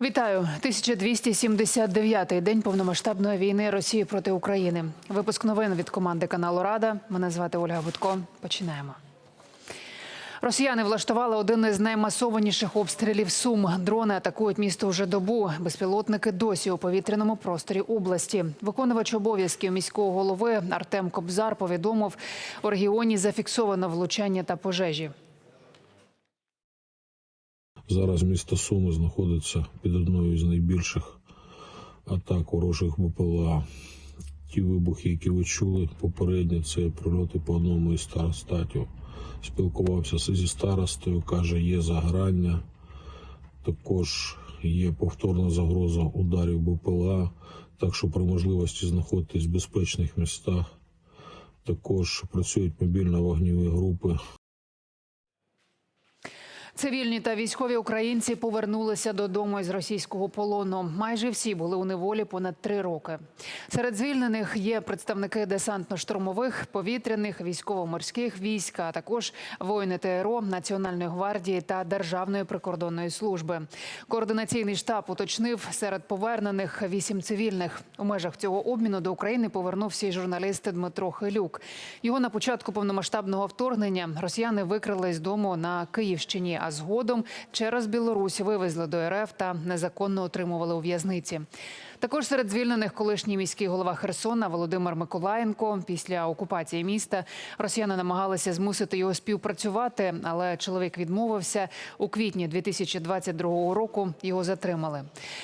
Вітаю 1279-й день повномасштабної війни Росії проти України. Випуск новин від команди каналу Рада. Мене звати Ольга Гудко. Починаємо. Росіяни влаштували один із наймасованіших обстрілів Сум. Дрони атакують місто вже добу. Безпілотники досі у повітряному просторі області. Виконувач обов'язків міського голови Артем Кобзар повідомив, у регіоні зафіксовано влучання та пожежі. Зараз місто Суми знаходиться під одною з найбільших атак ворожих БПЛА. Ті вибухи, які ви чули попередньо, це прильоти по одному із старостатів. Спілкувався зі старостою, каже, є заграння. Також є повторна загроза ударів БПЛА, так що при можливості знаходитись в безпечних містах. Також працюють мобільно-вогневі групи. Цивільні та військові українці повернулися додому із російського полону. Майже всі були у неволі понад три роки. Серед звільнених є представники десантно-штурмових, повітряних, військово-морських військ, а також воїни ТРО, Національної гвардії та Державної прикордонної служби. Координаційний штаб уточнив серед повернених вісім цивільних. У межах цього обміну до України повернувся й журналіст Дмитро Хилюк. Його на початку повномасштабного вторгнення росіяни викрили з дому на Київщині, а згодом через Білорусь вивезли до РФ та незаконно отримували у в'язниці. Також серед звільнених колишній міський голова Херсона Володимир Миколаєнко. Після окупації міста росіяни намагалися змусити його співпрацювати, але чоловік відмовився. У квітні 2022 року його затримали.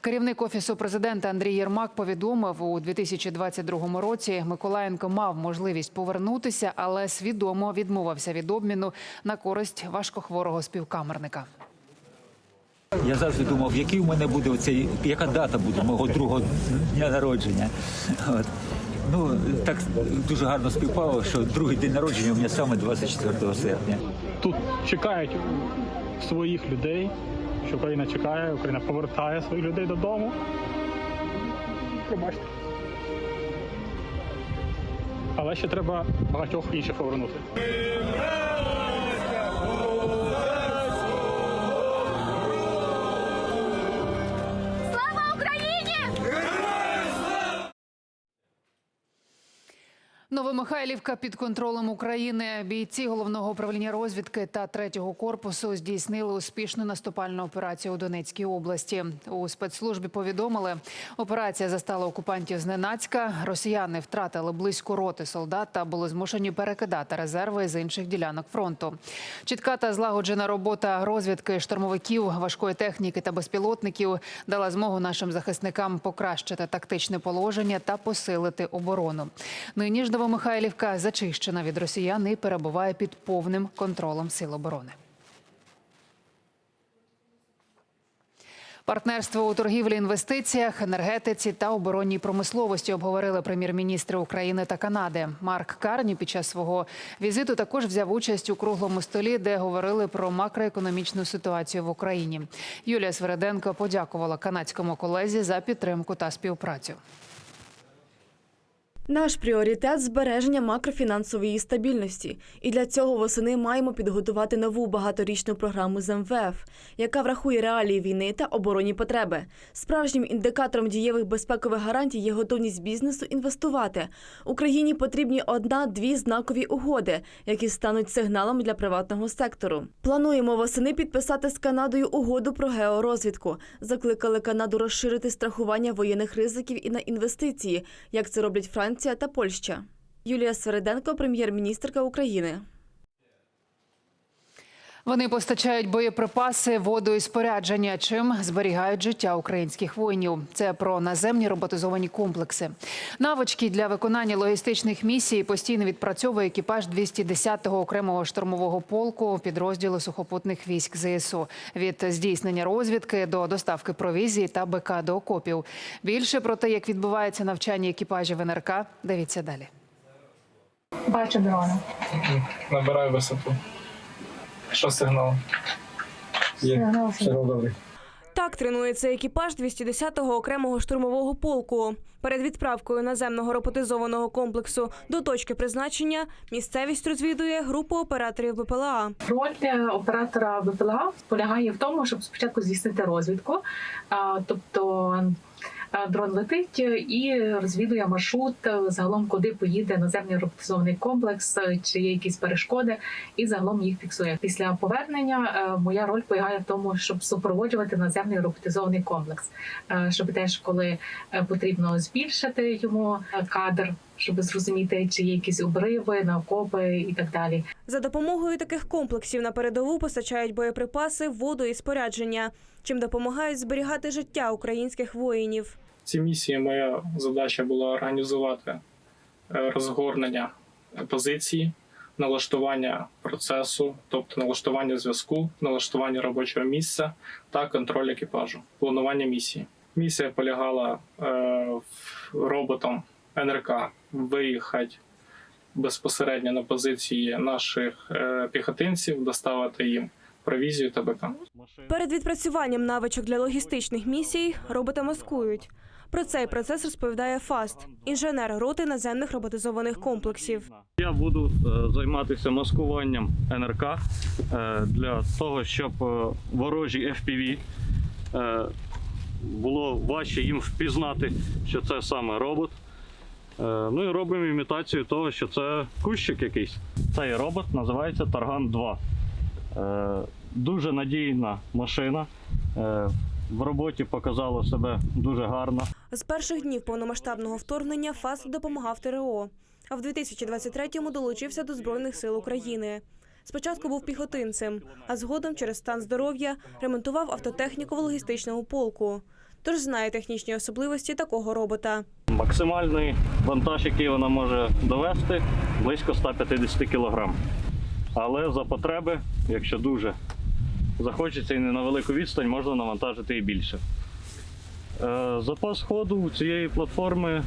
Керівник офісу президента Андрій Єрмак повідомив у 2022 році. Миколаєнко мав можливість повернутися, але свідомо відмовився від обміну на користь важкохворого співкамерника. Я завжди думав, який у мене буде оцей, яка дата буде мого другого дня народження. От. Ну, так дуже гарно співпало, що другий день народження у мене саме 24 серпня. тут чекають своїх людей, що Україна чекає, Україна повертає своїх людей додому. Пробачте. Але ще треба багатьох інших повернути. Новомихайлівка під контролем України. Бійці головного управління розвідки та третього корпусу здійснили успішну наступальну операцію у Донецькій області. У спецслужбі повідомили, операція застала окупантів зненацька. Росіяни втратили близько роти солдат та були змушені перекидати резерви з інших ділянок фронту. Чітка та злагоджена робота розвідки штурмовиків, важкої техніки та безпілотників дала змогу нашим захисникам покращити тактичне положення та посилити оборону. Нині ж Новомихайлівка зачищена від росіян і перебуває під повним контролем сил оборони. Партнерство у торгівлі, інвестиціях, енергетиці та оборонній промисловості обговорили прем'єр-міністри України та Канади. Марк Карні під час свого візиту також взяв участь у круглому столі, де говорили про макроекономічну ситуацію в Україні. Юлія Свереденко подякувала канадському колезі за підтримку та співпрацю. Наш пріоритет збереження макрофінансової стабільності, і для цього восени маємо підготувати нову багаторічну програму з МВФ, яка врахує реалії війни та оборонні потреби. Справжнім індикатором дієвих безпекових гарантій є готовність бізнесу інвестувати. Україні потрібні одна-дві знакові угоди, які стануть сигналом для приватного сектору. Плануємо восени підписати з Канадою угоду про георозвідку. Закликали Канаду розширити страхування воєнних ризиків і на інвестиції, як це роблять Франція та Польща. Юлія Свериденко, прем'єр-міністрка України. Вони постачають боєприпаси, воду і спорядження, чим зберігають життя українських воїнів. Це про наземні роботизовані комплекси. Навички для виконання логістичних місій постійно відпрацьовує екіпаж 210-го окремого штурмового полку підрозділу сухопутних військ ЗСУ. Від здійснення розвідки до доставки провізії та БК до окопів. Більше про те, як відбувається навчання екіпажів НРК, дивіться далі. Бачу дрона. Набираю висоту. Що сигнал? Є. Сигнал. Сигнал добрий. Так тренується екіпаж 210-го окремого штурмового полку. Перед відправкою наземного роботизованого комплексу до точки призначення місцевість розвідує група операторів БПЛА. Роль е, оператора БПЛА полягає в тому, щоб спочатку здійснити розвідку, тобто дрон летить і розвідує маршрут е, загалом, куди поїде наземний роботизований комплекс, е, чи є якісь перешкоди, і загалом їх фіксує. Після повернення е, моя роль полягає в тому, щоб супроводжувати наземний роботизований комплекс, Е, щоб теж коли е, потрібно збільшити йому е, кадр, щоб зрозуміти, чи є якісь обриви, навкопи і так далі. За допомогою таких комплексів на передову постачають боєприпаси, воду і спорядження, чим допомагають зберігати життя українських воїнів. Цій місії моя задача була організувати е, розгорнення позиції, налаштування процесу, тобто налаштування зв'язку, налаштування робочого місця та контроль екіпажу, планування місії. Місія полягала е, роботом НРК виїхати безпосередньо на позиції наших е, піхотинців, доставити їм провізію та БК. Перед відпрацюванням навичок для логістичних місій робота маскують. Про цей процес розповідає ФАСТ, інженер роти наземних роботизованих комплексів. Я буду е, займатися маскуванням НРК е, для того, щоб е, ворожі FPV було важче їм впізнати, що це саме робот. Ну і робимо імітацію того, що це кущик якийсь. Цей робот називається Тарган 2. Е, Дуже надійна машина. В роботі показало себе дуже гарно. З перших днів повномасштабного вторгнення ФАСТ допомагав ТРО, а в 2023-му долучився до Збройних сил України. Спочатку був піхотинцем, а згодом через стан здоров'я ремонтував автотехніку в логістичному полку. Тож знає технічні особливості такого робота. Максимальний вантаж, який вона може довести, близько 150 кг. Але за потреби, якщо дуже захочеться і на велику відстань, можна навантажити і більше. Е, Запас ходу у цієї платформи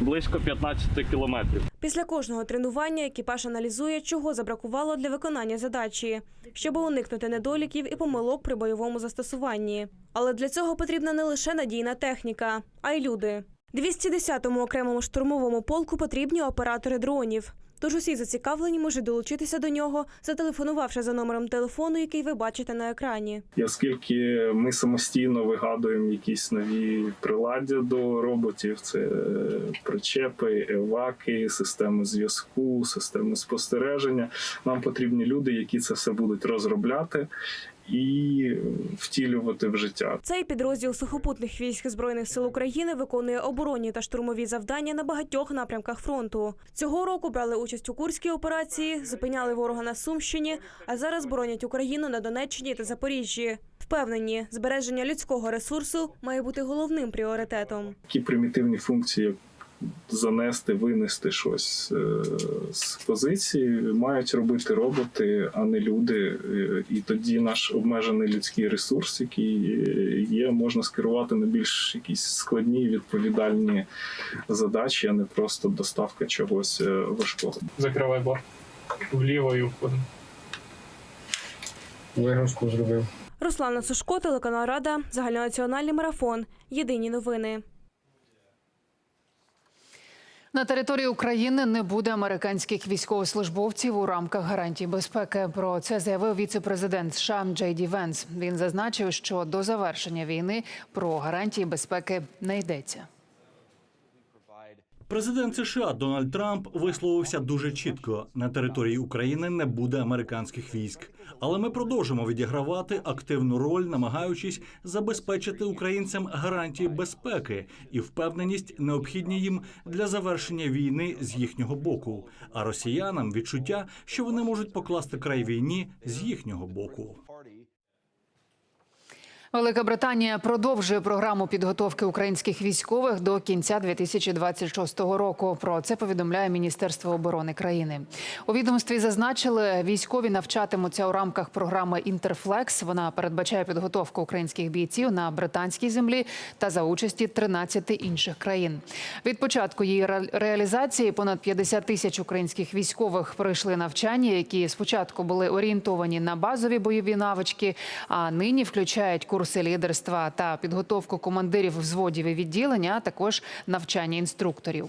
близько 15 кілометрів. Після кожного тренування екіпаж аналізує, чого забракувало для виконання задачі, щоб уникнути недоліків і помилок при бойовому застосуванні. Але для цього потрібна не лише надійна техніка, а й люди. 210-му окремому штурмовому полку потрібні оператори дронів. Тож усі зацікавлені можуть долучитися до нього, зателефонувавши за номером телефону, який ви бачите на екрані. Оскільки ми самостійно вигадуємо якісь нові приладдя до роботів, це е, причепи, еваки, системи зв'язку, системи спостереження. Нам потрібні люди, які це все будуть розробляти і втілювати в життя. Цей підрозділ сухопутних військ збройних сил України виконує оборонні та штурмові завдання на багатьох напрямках фронту. Цього року брали участь у курській операції, зупиняли ворога на Сумщині, а зараз боронять Україну на Донеччині та Запоріжжі. Впевнені, збереження людського ресурсу має бути головним пріоритетом. Такі примітивні функції, як занести, винести щось е, з позиції, мають робити роботи, а не люди. Е, І тоді наш обмежений людський ресурс, який є, можна скерувати на більш якісь складні відповідальні задачі, а не просто доставка чогось е, важкого. Закривай борт вліво і входимо. Вигрузку зробив. Руслана Сушко, телеканал Рада, загальнонаціональний марафон. Єдині новини. На території України не буде американських військовослужбовців у рамках гарантій безпеки. Про це заявив віце-президент США Джей Ді Венс. Він зазначив, що до завершення війни про гарантії безпеки не йдеться. Президент США Дональд Трамп висловився дуже чітко: на території України не буде американських військ. Але ми продовжимо відігравати активну роль, намагаючись забезпечити українцям гарантії безпеки і впевненість, необхідні їм для завершення війни з їхнього боку. А росіянам відчуття, що вони можуть покласти край війні з їхнього боку. Велика Британія продовжує програму підготовки українських військових до кінця 2026 року. Про це повідомляє Міністерство оборони країни. У відомстві зазначили, військові навчатимуться у рамках програми Інтерфлекс. Вона передбачає підготовку українських бійців на британській землі та за участі 13 інших країн. Від початку її реалізації понад 50 тисяч українських військових пройшли навчання, які спочатку були орієнтовані на базові бойові навички, а нині включають курс курси лідерства та підготовку командирів взводів і відділення, а також навчання інструкторів.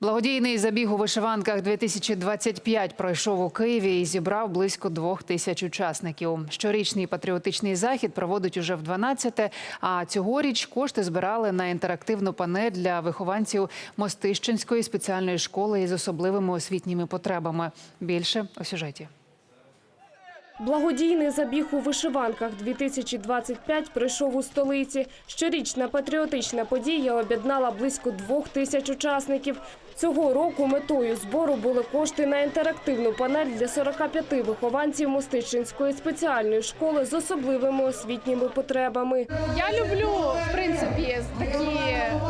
Благодійний забіг у вишиванках 2025 пройшов у Києві і зібрав близько двох тисяч учасників. Щорічний патріотичний захід проводить уже в 12-те, А цьогоріч кошти збирали на інтерактивну панель для вихованців Мостищенської спеціальної школи із особливими освітніми потребами. Більше у сюжеті. Благодійний забіг у вишиванках 2025 пройшов у столиці. Щорічна патріотична подія об'єднала близько двох тисяч учасників. Цього року метою збору були кошти на інтерактивну панель для 45 вихованців Мостичинської спеціальної школи з особливими освітніми потребами. Я люблю в принципі такі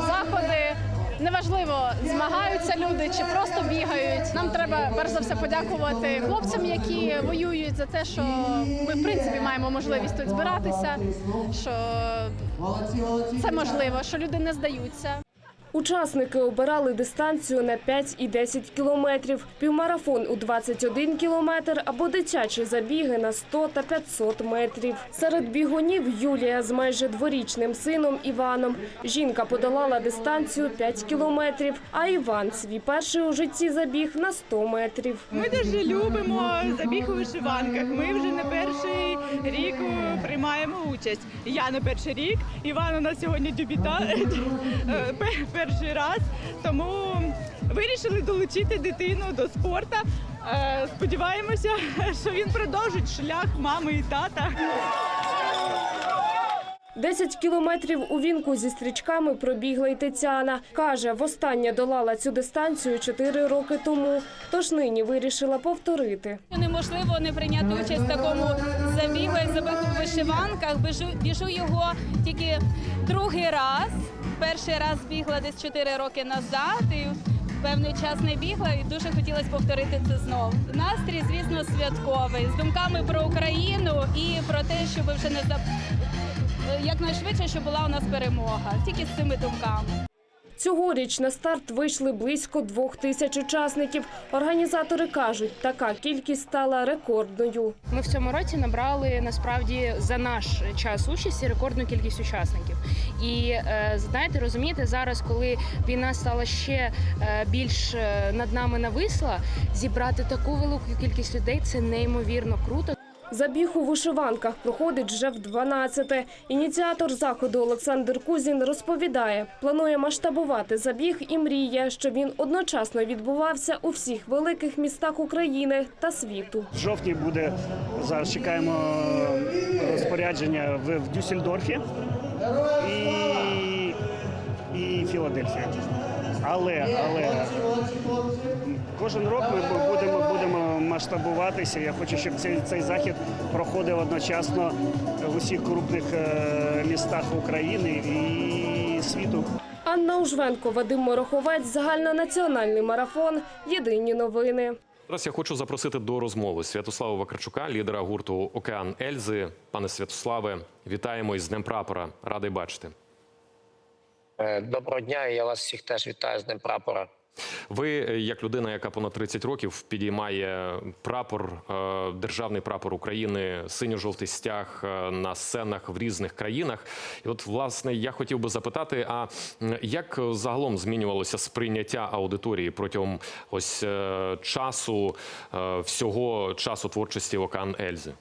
заходи. Неважливо, змагаються люди чи просто бігають. Нам треба перш за все подякувати хлопцям, які воюють за те, що ми в принципі маємо можливість тут збиратися. Що це можливо, що люди не здаються. Учасники обирали дистанцію на 5 і 10 кілометрів, півмарафон у 21 кілометр або дитячі забіги на 100 та 500 метрів. Серед бігунів Юлія з майже дворічним сином Іваном. Жінка подолала дистанцію 5 кілометрів, а Іван свій перший у житті забіг на 100 метрів. Ми дуже любимо забіг у вишиванках. Ми вже не перший рік е, приймаємо участь. Я не перший рік. Іван у нас сьогодні дюбіта е, перший раз. Тому вирішили долучити дитину до спорту. Е, Сподіваємося, що він продовжить шлях мами і тата. 10 кілометрів у вінку зі стрічками пробігла й Тетяна. Каже, востаннє долала цю дистанцію 4 роки тому, тож нині вирішила повторити. Неможливо не прийняти участь в такому забігу, як забіг у вишиванках. Біжу, біжу його тільки другий раз. Перший раз бігла десь 4 роки назад. І Певний час не бігла і дуже хотілося повторити це знову. Настрій, звісно, святковий з думками про Україну і про те, щоб вже не за якнайшвидше, щоб була у нас перемога. Тільки з цими думками. Цьогоріч на старт вийшли близько двох тисяч учасників. Організатори кажуть, така кількість стала рекордною. Ми в цьому році набрали насправді за наш час участі рекордну кількість учасників. І е, знаєте, розумієте, зараз, коли війна стала ще е, більш е, над нами нависла, зібрати таку велику кількість людей це неймовірно круто. Забіг у вишиванках проходить вже в 12-те. Ініціатор заходу Олександр Кузін розповідає, планує масштабувати забіг і мріє, щоб він одночасно відбувався у всіх великих містах України та світу. В жовтні буде зараз чекаємо розпорядження в, Дюссельдорфі і, і Філадельфія. Але, але кожен рік ми будемо, будемо масштабуватися. Я хочу, щоб цей, цей захід проходив одночасно в усіх крупних е, містах України і світу. Анна Ужвенко, Вадим Мороховець, загальнонаціональний марафон. Єдині новини. Зараз я хочу запросити до розмови Святослава Вакарчука, лідера гурту Океан Ельзи. Пане Святославе, вітаємо із Днем прапора. Радий бачити. Е, Доброго дня, я вас всіх теж вітаю з Днем прапора. Ви, е, як людина, яка понад 30 років підіймає прапор, е, державний прапор України, синьо-жовтий стяг на сценах в різних країнах. І от, власне, я хотів би запитати: а як загалом змінювалося сприйняття аудиторії протягом ось часу, всього часу творчості Океан Ельзи?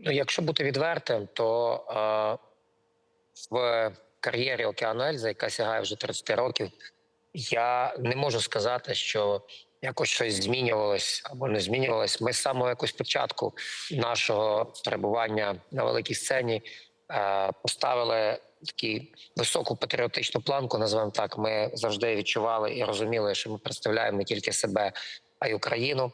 Ну, якщо бути відвертим, то в кар'єрі Океану Ельзи, яка сягає вже 30 років, я не можу сказати, що якось щось змінювалось або не змінювалось. Ми з самого якось початку нашого перебування на великій сцені е, поставили таку високу патріотичну планку, називаємо так. Ми завжди відчували і розуміли, що ми представляємо не тільки себе, а й Україну.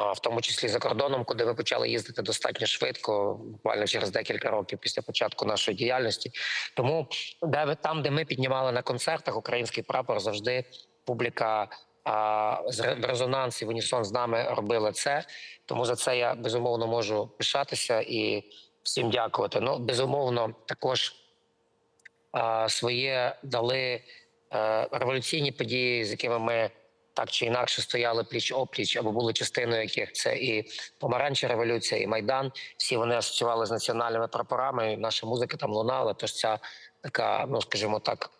А, в тому числі за кордоном, куди ми почали їздити достатньо швидко, буквально через декілька років після початку нашої діяльності. Тому де там, де ми піднімали на концертах український прапор, завжди публіка а, з ре- в резонансі в унісон з нами робила це. Тому за це я безумовно можу пишатися і всім дякувати. Ну безумовно, також а, своє дали е, революційні події, з якими ми так чи інакше стояли пліч опліч або були частиною яких це і помаранча революція, і майдан. Всі вони асоціювали з національними прапорами. Наша музика там лунала. Тож ця така, ну скажімо так,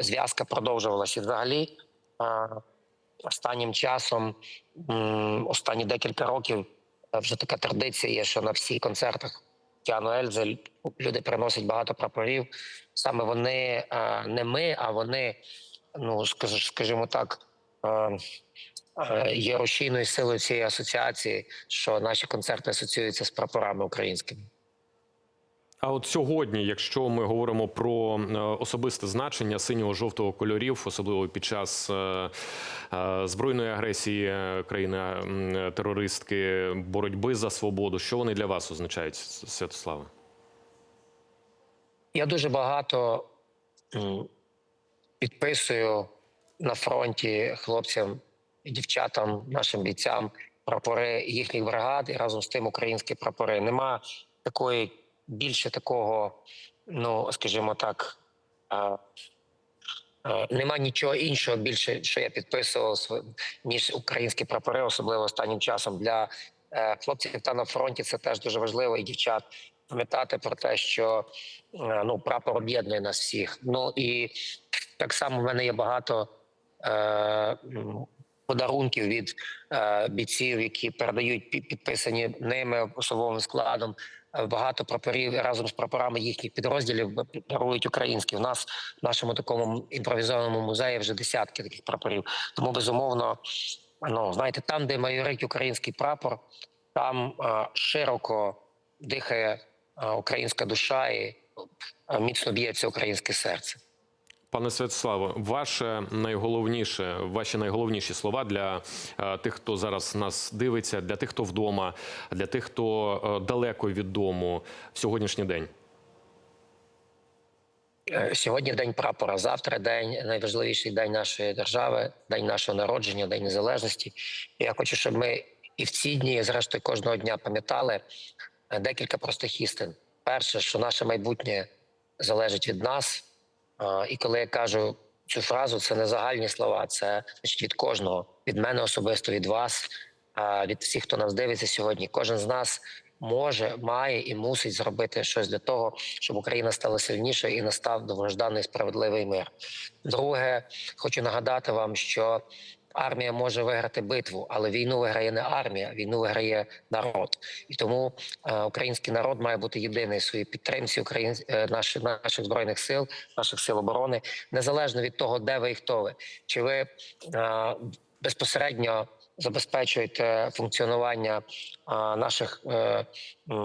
зв'язка продовжувалася. І взагалі останнім часом, останні декілька років, е, вже така традиція є, що на всіх концертах Кіану Ельзи люди приносять багато прапорів. Саме вони е, не ми, а вони, ну скажімо так. Е, е, Є рушійною силою цієї асоціації, що наші концерти асоціюються з прапорами українськими. А от сьогодні, якщо ми говоримо про е, особисте значення синього жовтого кольорів, особливо під час збройної агресії е, країни м, терористки, боротьби за свободу, що вони для вас означають, Святослава? Я дуже багато підписую на фронті хлопцям і дівчатам, нашим бійцям прапори їхніх бригад і разом з тим українські прапори. Нема такої більше такого, ну скажімо так. Нема нічого іншого більше, що я підписував ніж українські прапори, особливо останнім часом для е, хлопців та на фронті. Це теж дуже важливо і дівчат пам'ятати про те, що е, ну прапор об'єднує нас всіх. Ну і так само в мене є багато подарунків від е, бійців, які передають підписані ними особовим складом. е, Багато прапорів разом з прапорами їхніх підрозділів дарують українські. В нас в нашому такому імпровізованому музеї вже десятки таких прапорів. Тому безумовно, ну знаєте, там, де майорить український прапор, там е, широко дихає е, українська душа і е, міцно б'ється українське серце. Пане Святославе, ваше найголовніше, ваші найголовніші слова для е, тих, хто зараз нас дивиться, для тих, хто вдома, для тих, хто е, далеко від дому в сьогоднішній день. Е, Сьогодні день прапора. Завтра день найважливіший день нашої держави, день нашого народження, день незалежності. Я хочу, щоб ми і в ці дні, і зрештою кожного дня пам'ятали декілька простих істин. Перше, що наше майбутнє залежить від нас. І коли я кажу цю фразу, це не загальні слова, це значить від кожного, від мене особисто, від вас, від всіх, хто нас дивиться сьогодні. Кожен з нас може, має і мусить зробити щось для того, щоб Україна стала сильнішою і настав довгожданий справедливий мир. Друге, хочу нагадати вам, що армія може виграти битву, але війну виграє не армія, війну виграє народ. І тому е, український народ має бути єдиний в своїй підтримці україн... е, наших, наших збройних сил, наших сил оборони, незалежно від того, де ви і хто ви, чи ви е, безпосередньо забезпечуєте функціонування наших е,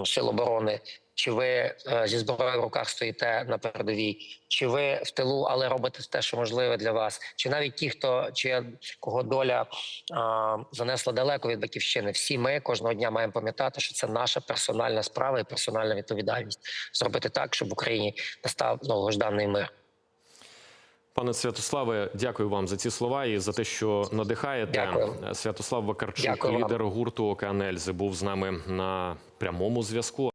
сил оборони. Чи ви е, зі зброєю в руках стоїте на передовій, чи ви в тилу, але робите те, що можливе для вас, чи навіть ті, хто чи кого доля а, занесла далеко від батьківщини, всі ми кожного дня маємо пам'ятати, що це наша персональна справа і персональна відповідальність зробити так, щоб в Україні настав довгожданий мир. Пане Святославе, дякую вам за ці слова і за те, що надихаєте. Дякую. Святослав Вакарчук, Дякую лідер гурту Океан Ельзи, був з нами на прямому зв'язку.